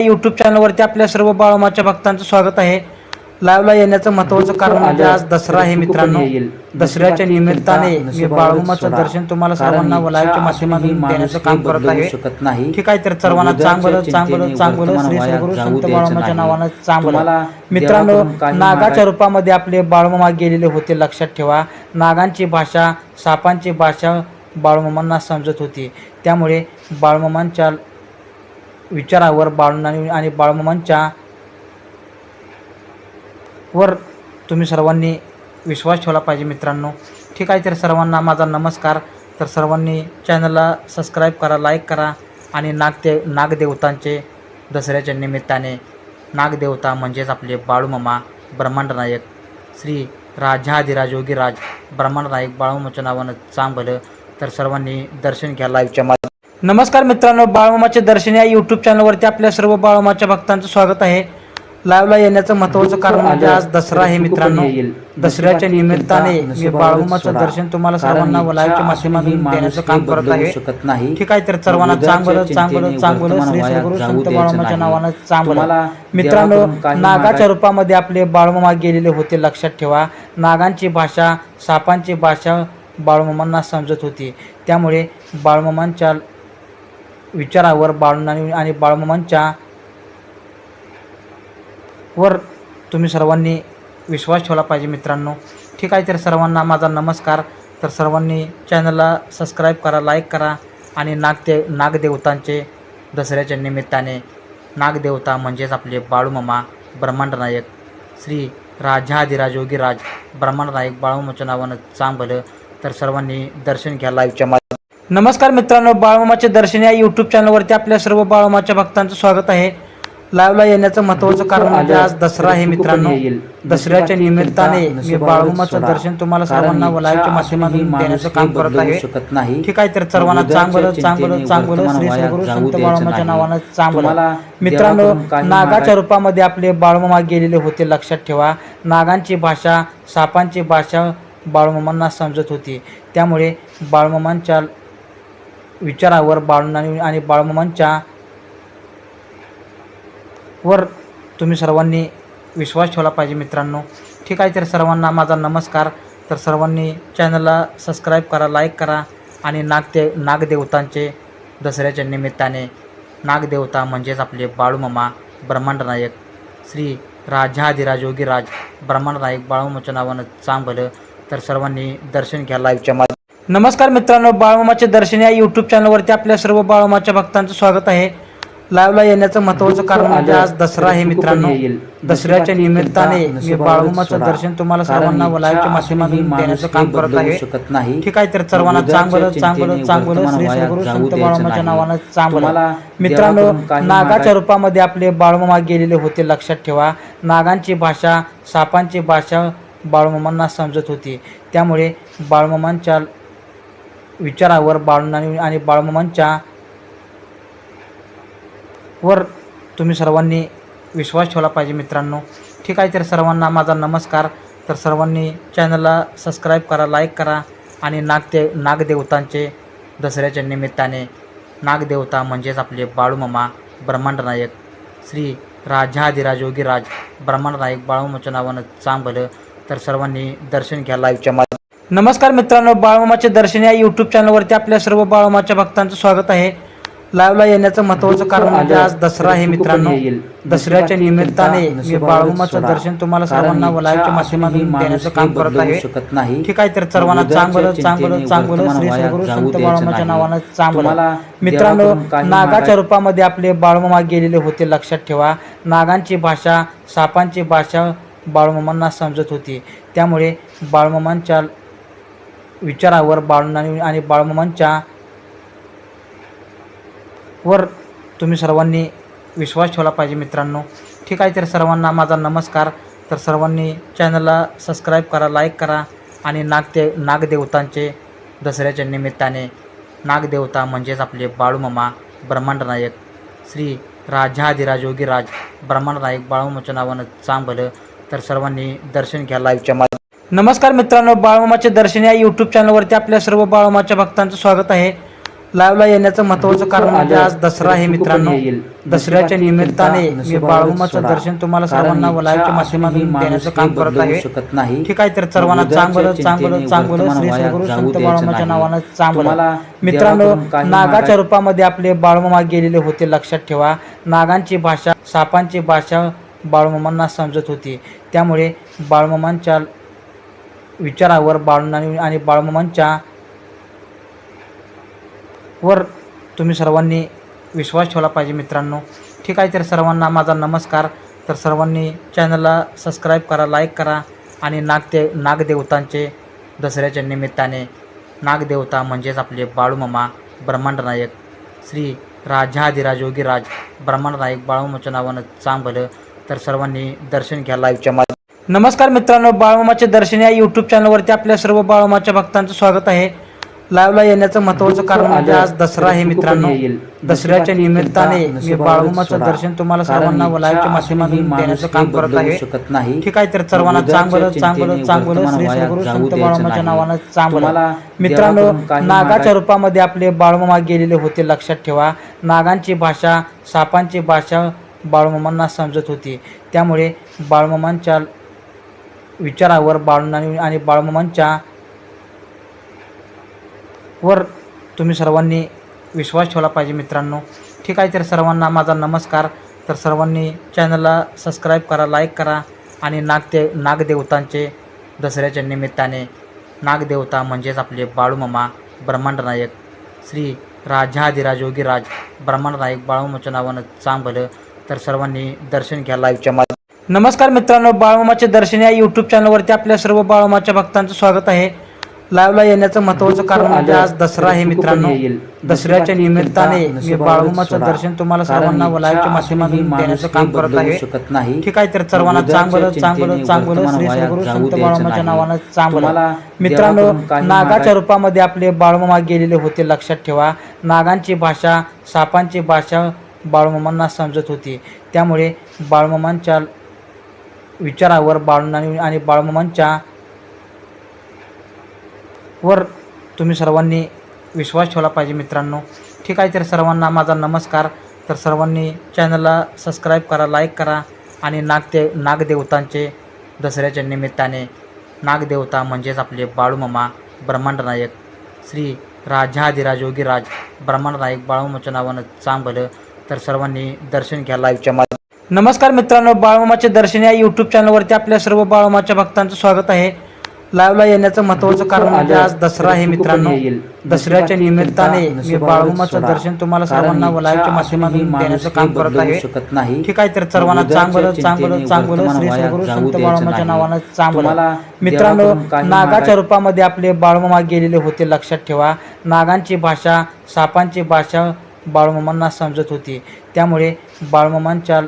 YouTube चॅनलवरती आपल्या सर्व बाळमाच्या भक्तांचं स्वागत आहे. लाईव्हला येण्याचं महत्वाचं कारण म्हणजे आज दसरा आहे मित्रांनो. दसऱ्याच्या निमित्ताने मी बाळमाचं दर्शन तुम्हाला सर्वांना लाईव्हच्या माध्यमातून देण्याचं काम करत आहे. ठीक आहे तर सर्वांना चांगलं चांगलं चांगलं श्री सद्गुरू संत बाळमाच्या नावानं चांगलं. मित्रांनो नागाच्या रूपामध्ये आपले बाळमामा गेलेले होते लक्षात ठेवा. नागांची भाषा सापांची भाषा बाळमामांना समजत होती. त्यामुळे बाळमामांच्या विचारावर बाळूंनी आणि बाळमामांच्या वर तुम्ही सर्वांनी विश्वास ठेवला पाहिजे मित्रांनो. ठीक आहे तर सर्वांना माझा नमस्कार. तर सर्वांनी चॅनलला सबस्क्राईब करा लाईक करा आणि नागदेव नागदेवतांचे दसऱ्याच्या निमित्ताने नागदेवता म्हणजेच आपले बाळूमामा ब्रह्मांड नायक श्री राजाधिराज योगीराज ब्रह्मांड नायक बाळूमाच्या नावानं चांगलं. तर सर्वांनी दर्शन घ्या लाईव्हच्या नमस्कार मित्रांनो बाळमामाचे दर्शन या यूट्यूब चॅनलवरती आपल्या सर्व बाळमाच्या भक्तांचं स्वागत आहे. लाईव्हला येण्याचं महत्वाचं कारण म्हणजे आज दसरा आहे मित्रांनो. दसऱ्याच्या निमित्ताने मी बाळमामाचं दर्शन तुम्हाला सर्वांना लाईव्हच्या माध्यमातून देण्याचं काम करत आहे. नाही ठीक आहे तर सर्वांना चांगलं चांगलं चांगलं श्री सद्गुरू संत बाळमाच्या नावानं चांगलं. मित्रांनो नागाच्या रूपामध्ये आपले बाळमामा गेलेले होते लक्षात ठेवा. नागांची भाषा सापांची भाषा बाळमामांना समजत होती. त्यामुळे बाळमामांच्या विचारावर बाळूंनी आणि बाळमामांच्या वर तुम्ही सर्वांनी विश्वास ठेवला पाहिजे मित्रांनो. ठीक आहे तर सर्वांना माझा नमस्कार. तर सर्वांनी चॅनलला सबस्क्राईब करा लाईक करा आणि नागदेव नागदेवतांचे दसऱ्याच्या निमित्ताने नागदेवता म्हणजेच आपले बाळूमामा ब्रह्मांड नायक श्री राजाधिराज योगीराज ब्रह्मांड नायक बाळूमामाच्या नावानं चांगलं. तर सर्वांनी दर्शन घ्या लाईव्हच्या नमस्कार मित्रांनो बाळमामाचे दर्शन या यूट्यूब चॅनलवरती आपल्या सर्व बाळमाच्या भक्तांचं स्वागत आहे. लाईव्हला येण्याचं महत्वाचं कारण म्हणजे आज दसरा आहे मित्रांनो. दसऱ्याच्या निमित्ताने मी बाळमामाचं दर्शन तुम्हाला सर्वांना लाईव्हच्या माध्यमातून देण्याचं काम करत आहे. शकत नाही ठीक आहे तर सर्वांना चांगलं चांगलं चांगलं श्री सद्गुरू संत बाळमाच्या नावानं चांगलं. मित्रांनो नागाच्या रूपामध्ये आपले बाळमामा गेलेले होते लक्षात ठेवा. नागांची भाषा सापांची भाषा बाळमामांना समजत होती. त्यामुळे बाळमामांच्या विचारावर बाळूंनी आणि बाळमामांच्या वर तुम्ही सर्वांनी विश्वास ठेवला पाहिजे मित्रांनो. ठीक आहे तर सर्वांना माझा नमस्कार. तर सर्वांनी चॅनलला सबस्क्राईब करा लाईक करा आणि नागदेव नागदेवतांचे दसऱ्याच्या निमित्ताने नागदेवता म्हणजेच आपले बाळूमामा ब्रह्मांड नायक श्री राजाधिराज योगीराज ब्रह्मांड नायक बाळूमाच्या नावानं चांगलं. तर सर्वांनी दर्शन घ्या लाईव्हच्या नमस्कार मित्रांनो बाळमामाचे दर्शन या यूट्यूब चॅनलवरती आपल्या सर्व बाळमाच्या भक्तांचं स्वागत आहे. लाईव्हला येण्याचं महत्वाचं कारण म्हणजे आज दसरा आहे मित्रांनो. दसऱ्याच्या निमित्ताने मी बाळमामाचं दर्शन तुम्हाला सर्वांना लाईव्हच्या माध्यमातून देण्याचं काम करत आहे. ठीक आहे तर सर्वांना चांगलं चांगलं चांगलं श्री सद्गुरू संत बाळमाच्या नावानं चांगलं. मित्रांनो नागाच्या रूपामध्ये आपले बाळमामा गेलेले होते लक्षात ठेवा. नागांची भाषा सापांची भाषा बाळमामांना समजत होती. त्यामुळे बाळमामांच्या विचारावर बाळूनानी आणि बाळमामांच्या वर तुम्ही सर्वांनी विश्वास ठेवला पाहिजे मित्रांनो. ठीक आहे तर सर्वांना माझा नमस्कार. तर सर्वांनी चॅनलला सबस्क्राईब करा लाईक करा आणि नागदेव नागदेवतांचे दसऱ्याच्या निमित्ताने नागदेवता म्हणजेच आपले बाळूमामा ब्रह्मांड नायक श्री राजाधिराज योगीराज ब्रह्मांड नायक बाळूमाच्या नावानं चांगलं. तर सर्वांनी दर्शन घ्या लाईव्हच्या नमस्कार मित्रांनो बाळमामाचे दर्शन या यूट्यूब चॅनलवरती आपल्या सर्व बाळमाच्या भक्तांचं स्वागत आहे. लाईव्हला येण्याचं महत्वाचं कारण म्हणजे आज दसरा आहे मित्रांनो. दसऱ्याच्या निमित्ताने मी बाळमामाचं दर्शन तुम्हाला सर्वांना लाईव्हच्या माध्यमातून देण्याचं काम करत आहे. ठीक आहे तर सर्वांना चांगलं चांगलं चांगलं श्री सद्गुरू संत बाळमाच्या नावानं चांगलं. मित्रांनो नागाच्या रूपामध्ये आपले बाळमामा गेलेले होते लक्षात ठेवा. नागांची भाषा सापांची भाषा बाळमामांना समजत होती. त्यामुळे बाळमामांच्या विचारावर बाळूनानी आणि बाळमामांच्या वर तुम्ही सर्वांनी विश्वास ठेवला पाहिजे मित्रांनो. ठीक आहे तर सर्वांना माझा नमस्कार. तर सर्वांनी चॅनलला सबस्क्राईब करा लाईक करा आणि नागदेव नागदेवतांचे दसऱ्याच्या निमित्ताने नागदेवता म्हणजेच आपले बाळूमामा ब्रह्मांड नायक श्री राजाधिराज योगीराज ब्रह्मांड नायक बाळूमामाच्या नावानं चांगलं. तर सर्वांनी दर्शन घ्या लाईव्हच्या माध्यमातून. नमस्कार मित्रांनो बाळमामाचे दर्शन या यूट्यूब चॅनलवरती आपल्या सर्व बाळमाच्या भक्तांचं स्वागत आहे. लाईव्हला येण्याचं महत्वाचं कारण म्हणजे आज दसरा आहे मित्रांनो. दसऱ्याच्या निमित्ताने मी बाळूमाचं दर्शन तुम्हाला सर्वांना लाईव्हच्या माध्यमातून देण्याचं काम करत आहे. शकत नाही. ठीक आहे तर सर्वांना चांगलं चांगलं चांगलं श्री सद्गुरू संत बाळूमाच्या नावानं चांगलं. मित्रांनो नागाच्या रूपामध्ये आपले बाळूमामा गेलेले होते लक्षात ठेवा. नागांची भाषा सापांची भाषा बाळूमामांना समजत होती. त्यामुळे बाळूमामांच्या विचारावर बाळूनानी आणि बाळमामांच्या वर तुम्ही सर्वांनी विश्वास ठेवला पाहिजे मित्रांनो. ठीक आहे तर सर्वांना माझा नमस्कार. तर सर्वांनी चॅनलला सबस्क्राईब करा लाईक करा आणि नागदे नागदेवतांचे दसऱ्याच्या निमित्ताने नागदेवता म्हणजेच आपले बाळूमामा ब्रह्मांड नायक श्री राजाधिराज योगीराज ब्रह्मांड नायक बाळूमाच्या नावानं चांगलं. तर सर्वांनी दर्शन घ्या लाईव्हच्या माध्यमात नमस्कार मित्रांनो बाळूमाचे दर्शन या यूट्यूब चॅनलवरती आपल्या सर्व बाळूमाच्या भक्तांचं स्वागत आहे. लाईव्हला येण्याचं महत्वाचं कारण म्हणजे आज दसरा आहे मित्रांनो. दसऱ्याच्या निमित्ताने मी बाळूमाचं दर्शन तुम्हाला सर्वांना लाईव्हच्या माध्यमातून देण्याचं काम करत आहे. ठीक आहे तर सर्वांना चांगलं चांगलं चांगलं श्री सद्गुरू संत बाळूमाच्या नावानं चांगलं. मित्रांनो नागाच्या रूपामध्ये आपले बाळूमामा गेलेले होते लक्षात ठेवा. नागांची भाषा सापांची भाषा बाळूमामांना समजत होती. त्यामुळे बाळूमामांच्या विचारावर बाळूनानी आणि बाळमामांच्या वर तुम्ही सर्वांनी विश्वास ठेवला पाहिजे मित्रांनो. ठीक आहे तर सर्वांना माझा नमस्कार. तर सर्वांनी चॅनलला सबस्क्राईब करा लाईक करा आणि नागदेव नागदेवतांचे दसऱ्याच्या निमित्ताने नागदेवता म्हणजेच आपले बाळूमामा ब्रह्मांड नायक श्री राजाधिराज योगीराज ब्रह्मांड नायक बाळूमाच्या नावानं चांगलं. तर सर्वांनी दर्शन घ्या लाईव्हच्या माध्यमात नमस्कार मित्रांनो बाळूमाचे दर्शन या यूट्यूब चॅनलवरती आपल्या सर्व बाळूमाच्या भक्तांचं स्वागत आहे. लाईव्हला येण्याचं महत्वाचं कारण म्हणजे आज दसरा आहे मित्रांनो. दसऱ्याच्या निमित्ताने मी बाळूमाचं दर्शन तुम्हाला सर्वांना लाईव्हच्या माध्यमातून देण्याचं काम करत आहे. शकत नाही. ठीक आहे तर सर्वांना चांगलं चांगलं चांगलं श्री सद्गुरू संत बाळूमाच्या नावानं चांगलं. मित्रांनो नागाच्या रूपामध्ये आपले बाळूमामा गेलेले होते लक्षात ठेवा. नागांची भाषा सापांची भाषा बाळूमामांना समजत होती. त्यामुळे बाळूमामांच्या विचारावर बाळूनानी आणि बाळमामांच्या वर तुम्ही सर्वांनी विश्वास ठेवला पाहिजे मित्रांनो. ठीक आहे तर सर्वांना माझा नमस्कार. तर सर्वांनी चॅनलला सबस्क्राईब करा लाईक करा आणि नागदे नागदेवतांचे दसऱ्याच्या निमित्ताने नागदेवता म्हणजेच आपले बाळूमामा ब्रह्मांड नायक श्री राजाधिराज योगीराज ब्रह्मांड नायक बाळूमामाच्या नावानं चांगलं. तर सर्वांनी दर्शन घ्या लाईव्हच्या माध्यमात नमस्कार मित्रांनो बाळूमाचे दर्शन या यूट्यूब चॅनलवरती आपल्या सर्व बाळूमाच्या भक्तांचं स्वागत आहे. लाईव्हला येण्याचं महत्वाचं कारण म्हणजे आज दसरा आहे मित्रांनो. दसऱ्याच्या निमित्ताने मी बाळूमाचं दर्शन तुम्हाला सर्वांना लाईव्हच्या माध्यमातून देण्याचं काम करत आहे. ठीक आहे तर सर्वांना चांगलं चांगलं चांगलं श्री सद्गुरू संत बाळूमाच्या नावानं चांगलं. मित्रांनो नागाच्या रूपामध्ये आपले बाळूमामा गेलेले होते लक्षात ठेवा. नागांची भाषा सापांची भाषा बाळूमामांना समजत होती. त्यामुळे बाळूमामांच्या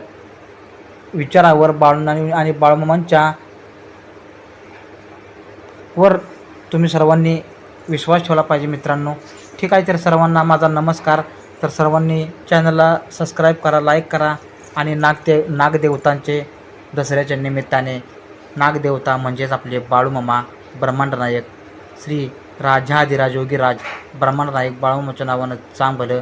विचारावर बाळूनानी आणि बाळूमामांच्या वर तुम्ही सर्वांनी विश्वास ठेवला पाहिजे मित्रांनो. ठीक आहे तर सर्वांना माझा नमस्कार. तर सर्वांनी चॅनलला सबस्क्राईब करा लाईक करा आणि नागदे नागदेवतांचे दसऱ्याच्या निमित्ताने नागदेवता म्हणजेच आपले बाळूमामा ब्रह्मांड नायक श्री राजाधिराज योगीराज ब्रह्मांड नायक बाळूमाच्या नावानं चांगलं